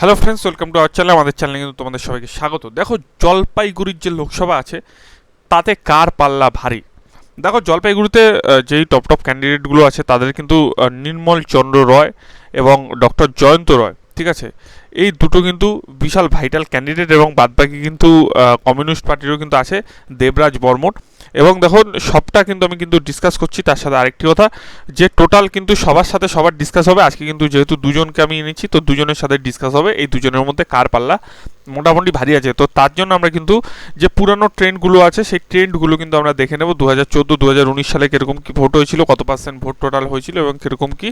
Hello friends welcome to our channel আমাদের চ্যানেলে কিন্তু তোমাদের সবাইকে স্বাগত। দেখো, জলপাইগুড়ির যে লোকসভা আছে, তাতে কার পাল্লা ভারী? দেখো, জলপাইগুড়িতে যেই টপ টপ ক্যান্ডিডেটগুলো আছে, তাদের কিন্তু নির্মল চন্দ্র রয় এবং ডক্টর জয়ন্ত রয়, ঠিক আছে? এই দুটো কিন্তু বিশাল ভাইটাল ক্যান্ডিডেট এবং বাদবাকি কিন্তু কমিউনিস্ট পার্টিরও কিন্তু আছে, দেবরাজ বর্মন এবং দেখুন, সবটা কিন্তু আমি কিন্তু ডিসকাস করছি, তার সাথে আরেকটি কথা, যে টোটাল কিন্তু সবার সাথে সবার ডিসকাস হবে, আজকে কিন্তু যেহেতু দুজনকে আমি এনেছি, তো দুজনের সাথে ডিসকাস হবে, এই দুজনের মধ্যে কার পাল্লা মোটামুটি ভারী আছে। তো তার জন্য আমরা কিন্তু যে পুরানো ট্রেন্ডগুলো আছে, সেই ট্রেন্ডগুলো কিন্তু আমরা দেখে নেব। দু হাজার চোদ্দ দু হাজার উনিশ সালে কীরকম কী ভোট হয়েছিল, কত পার্সেন্ট ভোট টোটাল হয়েছিল এবং কীরকম কী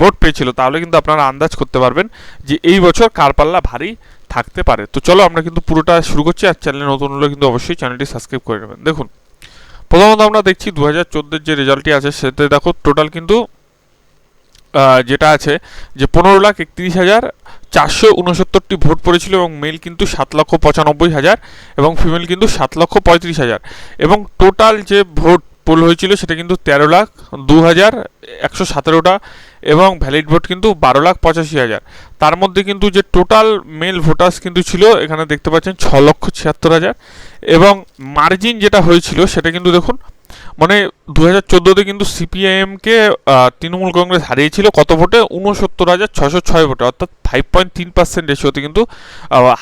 ভোট পেয়েছিল, তাহলে কিন্তু আপনারা আন্দাজ করতে পারবেন যে এই বছর কার পাল্লা ভারী থাকতে পারে। তো চলো আমরা কিন্তু পুরোটা শুরু করছি, আর চ্যানেলে নতুন হলে কিন্তু অবশ্যই চ্যানেলটি সাবস্ক্রাইব করে নেবেন। দেখুন প্রথমত আমরা দেখছি দু হাজার চোদ্দোর যে রেজাল্টটি আছে, সেতে দেখো টোটাল কিন্তু যেটা আছে যে পনেরো লাখ একত্রিশ হাজার চারশো উনসত্তরটি ভোট পড়েছিল এবং মেল কিন্তু সাত লক্ষ পঁচানব্বই হাজার এবং ফিমেল কিন্তু সাত লক্ষ পঁয়ত্রিশ হাজার। এবং টোটাল যে ভোট পোল হয়েছিল, সেটা কিন্তু তেরো লাখ দু হাজার একশো সতেরোটা এবং ভ্যালিড ভোট কিন্তু বারো লাখ পঁচাশি হাজার। তার মধ্যে কিন্তু যে টোটাল মেল ভোটার্স কিন্তু ছিল, এখানে দেখতে পাচ্ছেন ছ লক্ষ ছিয়াত্তর হাজার। এবং মার্জিন যেটা হয়েছিল, সেটা কিন্তু দেখুন মানে দু হাজার চোদ্দোতে কিন্তু সিপিআইএমকে তৃণমূল কংগ্রেস হারিয়েছিল কত ভোটে? উনসত্তর হাজার ছশো ছয় ভোটে, অর্থাৎ ফাইভ পয়েন্ট তিন পার্সেন্ট রেশিওতে কিন্তু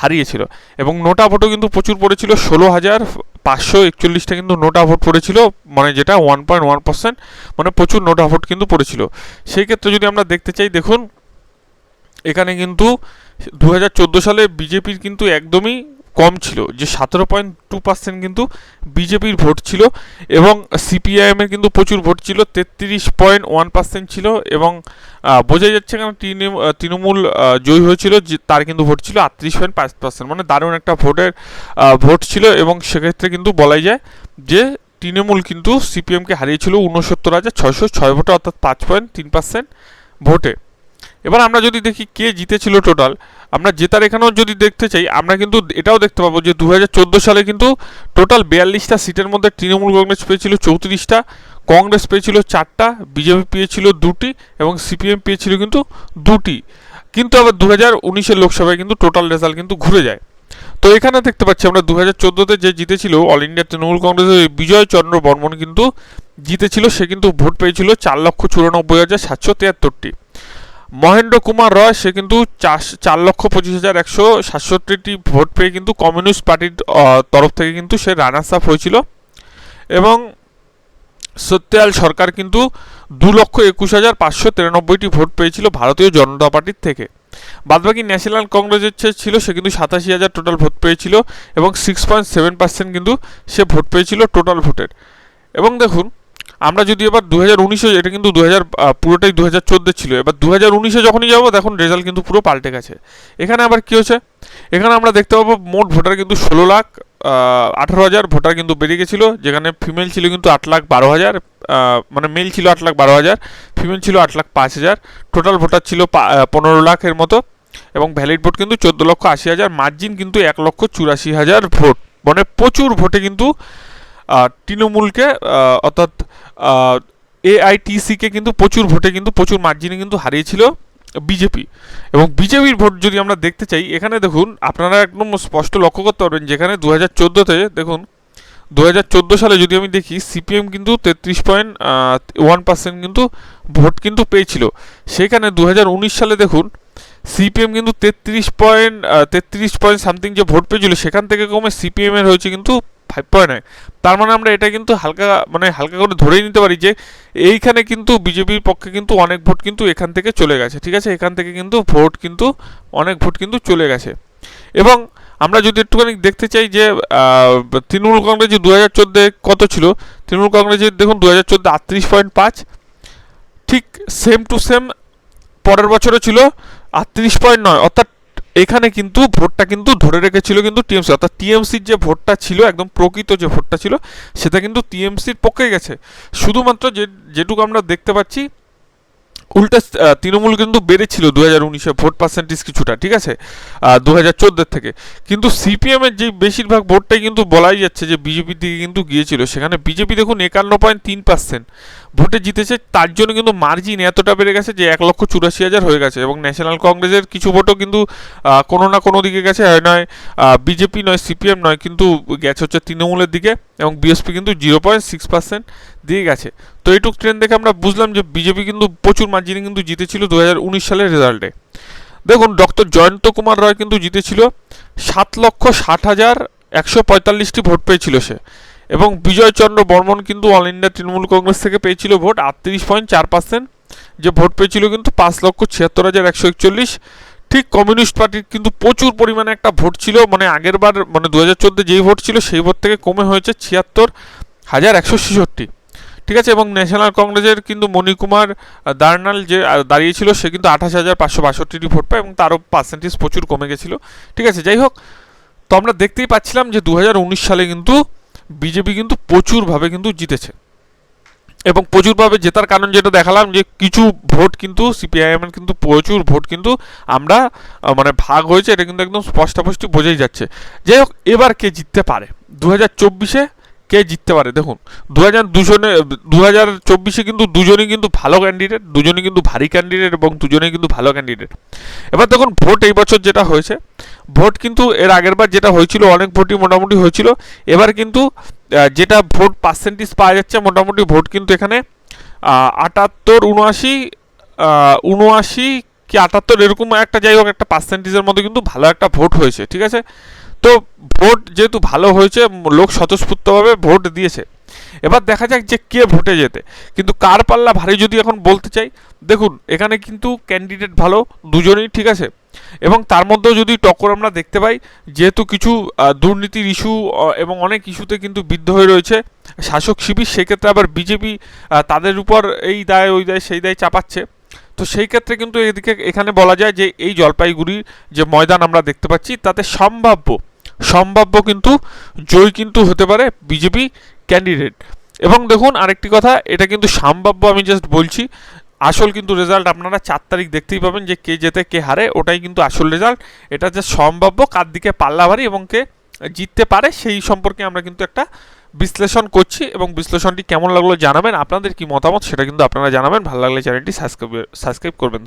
হারিয়েছিল। এবং নোটা ভোটও কিন্তু প্রচুর পড়েছিল, ষোলো হাজার পাঁচশো একচল্লিশটা কিন্তু নোটা ভোট পড়েছিল মানে যেটা ওয়ান পয়েন্ট ওয়ান পার্সেন্ট মানে প্রচুর নোটা ভোট কিন্তু পড়েছিল। সেই ক্ষেত্রে যদি আমরা দেখতে চাই, দেখুন, এখানে কিন্তু দু হাজার চোদ্দ সালে বিজেপির কিন্তু একদমই কম ছিল, যে সতেরো পয়েন্ট টু পার্সেন্ট কিন্তু বিজেপির ভোট ছিল এবং সিপিআইএমের কিন্তু প্রচুর ভোট ছিল, তেত্রিশ পয়েন্ট ওয়ান পার্সেন্ট ছিল এবং বোঝাই যাচ্ছে কারণ তৃণমূল জয়ী হয়েছিল, যে তার কিন্তু ভোট ছিল আটত্রিশ পয়েন্ট পাঁচ পার্সেন্ট মানে দারুণ একটা ভোটের ভোট ছিল এবং সেক্ষেত্রে কিন্তু বলাই যায় যে তৃণমূল কিন্তু সিপিএমকে হারিয়েছিল উনসত্তর হাজার ছয়শো ছয় ভোটে, অর্থাৎ পাঁচ পয়েন্ট তিন পার্সেন্ট ভোটে। এবার আমরা যদি দেখি কে জিতেছিল টোটাল আমরা জেতার এখানেও যদি দেখতে চাই, আমরা কিন্তু এটাও দেখতে পাবো যে দু হাজার চোদ্দ সালে কিন্তু টোটাল বিয়াল্লিশটা সিটের মধ্যে তৃণমূল কংগ্রেস পেয়েছিল চৌত্রিশটা, কংগ্রেস পেয়েছিল চারটা, বিজেপি পেয়েছিল দুটি এবং সিপিএম পেয়েছিল কিন্তু দুটি। কিন্তু আবার দু হাজার উনিশের লোকসভায় কিন্তু টোটাল রেজাল্ট কিন্তু ঘুরে যায়। তো এখানে দেখতে পাচ্ছি আমরা দু হাজার চোদ্দোতে যে জিতেছিল অল ইন্ডিয়া তৃণমূল কংগ্রেসের বিজয় চন্দ্র বর্মন কিন্তু জিতেছিল, সে কিন্তু ভোট পেয়েছিল চার লক্ষ চুরানব্বই হাজার সাতশো তিয়াত্তরটি। মহেন্দ্র কুমার রয়, সে কিন্তু চার- লক্ষ পঁচিশ হাজার একশো সাতষট্টিটি ভোট পেয়ে কিন্তু কমিউনিস্ট পার্টির তরফ থেকে কিন্তু সে রানার্স আপ হয়েছিল। এবং সত্যয়াল সরকার কিন্তু দু লক্ষ একুশ হাজার পাঁচশো তিরানব্বইটি ভোট পেয়েছিল ভারতীয় জনতা পার্টির থেকে। বাদবাকি ন্যাশনাল কংগ্রেসের যে ছিল, সে কিন্তু সাতাশি হাজার টোটাল ভোট পেয়েছিল এবং সিক্স পয়েন্ট সেভেন পার্সেন্ট কিন্তু সে ভোট পেয়েছিল টোটাল ভোটের। এবং দেখুন আমরা যদি এবার দু হাজার উনিশে এটা কিন্তু দু হাজার পুরোটাই দু হাজার চোদ্দ ছিল। এবার দু হাজার উনিশে যখনই যাব দেখুন রেজাল্ট কিন্তু পুরো পাল্টে গেছে। এখানে আবার কী হচ্ছে এখানে আমরা দেখতে পাবো মোট ভোটার কিন্তু ষোলো লাখ আঠারো হাজার ভোটার কিন্তু বেড়ে গেছিল, যেখানে ফিমেল ছিল কিন্তু আট লাখ বারো হাজার মানে মেল ছিল আট লাখ বারো হাজার, ফিমেল ছিল আট লাখ পাঁচ হাজার, টোটাল ভোটার ছিল পনেরো লাখের মতো, এবং ভ্যালিড ভোট কিন্তু চোদ্দ লক্ষ আশি হাজার, মার্জিন কিন্তু এক লক্ষ চুরাশি হাজার ভোট। মানে প্রচুর ভোটে কিন্তু তৃণমূলকে অর্থাৎ এআইটিসিকে কিন্তু প্রচুর ভোটে কিন্তু, প্রচুর মার্জিনে কিন্তু হারিয়েছিল বিজেপি এবং বিজেপির ভোট যদি আমরা দেখতে চাই, এখানে দেখুন, আপনারা একদম স্পষ্ট লক্ষ্য করতে পারবেন, যেখানে দু হাজার চোদ্দোতে দেখুন দু হাজার চোদ্দ সালে যদি আমি দেখি সিপিএম কিন্তু তেত্রিশ পয়েন্ট ওয়ান পার্সেন্ট কিন্তু ভোট কিন্তু পেয়েছিল। সেখানে দু হাজার উনিশ সালে দেখুন সিপিএম কিন্তু তেত্রিশ পয়েন্ট তেত্রিশ পয়েন্ট সামথিং যে ভোট পেয়েছিল, সেখান থেকে কমে সিপিএমের হয়েছে কিন্তু ফাইভ পয়েন্ট নয় তার মানে আমরা এটা কিন্তু হালকা মানে হালকা করে ধরেই নিতে পারি যে এইখানে কিন্তু বিজেপির পক্ষে কিন্তু অনেক ভোট কিন্তু এখান থেকে চলে গেছে, ঠিক আছে? এখান থেকে কিন্তু ভোট কিন্তু, অনেক ভোট কিন্তু চলে গেছে। এবং আমরা যদি একটুখানি দেখতে চাই যে তৃণমূল কংগ্রেস দু হাজার চোদ্দোয় কত ছিল? তৃণমূল কংগ্রেসের দেখুন দু হাজার চোদ্দ আটত্রিশ পয়েন্ট পাঁচ। ঠিক সেম টু সেম পরের বছরও ছিল আটত্রিশ পয়েন্ট নয়, অর্থাৎ এখানে কিন্তু ভোটটা কিন্তু ধরে রেখেছিল কিন্তু টিএমসি, অর্থাৎ টিএমসির যে ভোটটা ছিল, একদম প্রকৃত যে ভোটটা ছিল, সেটা কিন্তু টিএমসির পক্ষে গেছে। শুধুমাত্র যে, যেটুকু আমরা দেখতে পাচ্ছি উল্টে তৃণমূল কিন্তু বেড়েছিল দু হাজার উনিশে ভোট পার্সেন্টেজ কিছুটা, ঠিক আছে? দু হাজার চোদ্দোর থেকে। কিন্তু সিপিএম এর যে বেশিরভাগ ভোটটাই কিন্তু বলাই যাচ্ছে যে বিজেপির দিকে কিন্তু গিয়েছিল। সেখানে বিজেপি দেখুন একান্ন পয়েন্ট তিন পার্সেন্ট ভোটে জিতেছে। তার জন্য কিন্তু মার্জিন এতটা বেড়ে গেছে যে এক লক্ষ চুরাশি হাজার হয়ে গেছে। এবং ন্যাশনাল কংগ্রেসের কিছু ভোটও কিন্তু কোনো না কোনো দিকে গেছে। হয় নয় বিজেপি নয় সিপিএম নয়, কিন্তু গেছে হচ্ছে তৃণমূলের দিকে। এবং বিএসপি কিন্তু জিরো পয়েন্ট সিক্স পার্সেন্ট দিয়ে গেছে। তো এইটুক ট্রেন দেখে আমরা বুঝলাম যে বিজেপি কিন্তু প্রচুর মার্জিনে কিন্তু জিতেছিল দু হাজার উনিশ সালের রেজাল্টে। দেখুন, ডক্টর জয়ন্ত কুমার রায় কিন্তু জিতেছিল সাত লক্ষ ষাট হাজার একশো পঁয়তাল্লিশটি ভোট পেয়েছিল সে। এবং বিজয়চন্দ্র বর্মন কিন্তু অল ইন্ডিয়া তৃণমূল কংগ্রেস থেকে পেয়েছিল ভোট আটত্রিশ পয়েন্ট চার পার্সেন্ট। যে ভোট পেয়েছিল কিন্তু পাঁচ লক্ষ ছিয়াত্তর হাজার একশো একচল্লিশ। ঠিক কমিউনিস্ট পার্টির কিন্তু প্রচুর পরিমাণে একটা ভোট ছিল মানে আগের বার মানে দু হাজার চোদ্দ যেই ভোট ছিল সেই ভোট থেকে কমে হয়েছে ছিয়াত্তর হাজার একশো ছেষট্টি। ঠিক আছে, এবং ন্যাশনাল কংগ্রেসের কিন্তু মণিকুমার দার্নাল যে দাঁড়িয়েছিল, সে কিন্তু আঠাশ হাজার পাঁচশো বাষট্টিটি ভোট পায়, এবং তারও পার্সেন্টেজ প্রচুর কমে গেছিল। ঠিক আছে, যাই হোক, তো আমরা দেখতেই পাচ্ছিলাম যে দু হাজার উনিশ সালে কিন্তু বিজেপি কিন্তু প্রচুরভাবে কিন্তু জিতেছে। এবং প্রচুরভাবে জেতার কারণ যেটা দেখালাম, যে কিছু ভোট কিন্তু সিপিআইএম এর কিন্তু প্রচুর ভোট কিন্তু আমরা মানে ভাগ হয়েছে, এটা কিন্তু একদম স্পষ্টস্পষ্ট বোঝাই যাচ্ছে। যাই হোক, এবার কে জিততে পারে? দু হাজার চব্বিশে কে জিততে পারে? দেখুন দু হাজার দুজনে দু হাজার চব্বিশে কিন্তু দুজনেই কিন্তু ভালো ক্যান্ডিডেট দুজনই কিন্তু ভারী ক্যান্ডিডেট এবং দুজনেই কিন্তু ভালো ক্যান্ডিডেট এবার দেখুন ভোট এই বছর যেটা হয়েছে ভোট কিন্তু এর আগের বার যেটা হয়েছিল, অনেক ভোটই মোটামুটি হয়েছিল। এবার কিন্তু যেটা ভোট পার্সেন্টেজ পাওয়া যাচ্ছে, মোটামুটি ভোট কিন্তু এখানে আটাত্তর উনআশি উনআশি কি আটাত্তর এরকম একটা যাই হোক, একটা পার্সেন্টেজের মধ্যে কিন্তু ভালো একটা ভোট হয়েছে, ঠিক আছে? তো ভোট যেহেতু ভালো হয়েছে, লোক স্বতঃস্ফূর্তভাবে ভোট দিয়েছে। এবার দেখা যাক যে কে ভোটে যেতে কিন্তু কার পাল্লা ভারী যদি এখন বলতে চাই, দেখুন, এখানে কিন্তু ক্যান্ডিডেট ভালো, দুজনেই ঠিক আছে। এবং তার মধ্যেও যদি টক্কর আমরা দেখতে পাই, যেহেতু কিছু দুর্নীতির ইস্যু এবং অনেক ইস্যুতে কিন্তু বিদ্ধ হয়ে রয়েছে শাসক শিবির, সেক্ষেত্রে আবার বিজেপি তাদের উপর এই দায়, ওই দায়, সেই দায় চাপাচ্ছে। তো সেই ক্ষেত্রে কিন্তু এদিকে, এখানে বলা যায় যে এই জলপাইগুড়ির যে ময়দান আমরা দেখতে পাচ্ছি, তাতে সম্ভাব্য সম্ভাব্য কিন্তু জয় কিন্তু হতে পারে বিজেপি ক্যান্ডিডেট এবং দেখুন আরেকটি কথা, এটা কিন্তু সম্ভাব্য আমি জাস্ট বলছি, আসল কিন্তু রেজাল্ট আপনারা চার তারিখ দেখতেই পাবেন যে কে জেতে কে হারে, ওটাই কিন্তু আসল রেজাল্ট এটা যে সম্ভাব্য কার দিকে পাল্লা ভারী এবং কে জিততে পারে সেই সম্পর্কে আমরা কিন্তু একটা বিশ্লেষণ করছি এবং বিশ্লেষণটি কেমন লাগল জানাবেন, আপনাদের কি মতামত সেটা কিন্তু আপনারা জানাবেন। ভালো লাগলে চ্যানেলটি সাবস্ক্রাইব সাবস্ক্রাইব করবেন।